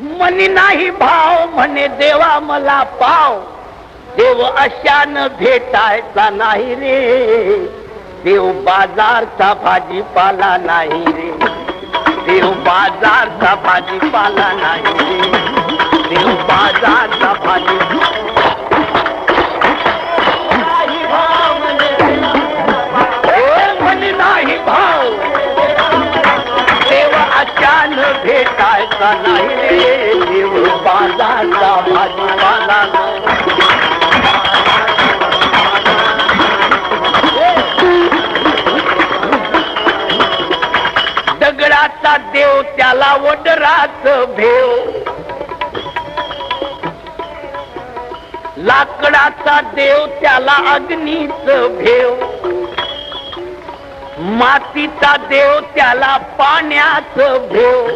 मनी नाही भाव म्हणे देवा मला पाव. देव अशान भेटायचा नाही रे. देव बाजारचा भाजीपाला नाही रे. देव बाजारचा भाजीपाला नाही रे. देव बाजारचा भाजी आता नाही देऊ देव बाजारचा भाजीपाला. दगडाचा देव त्याला वडराच भेव. लाकडाचा देव त्याला अग्नीच भेव. मातीचा देव त्याला पाण्याच भेव.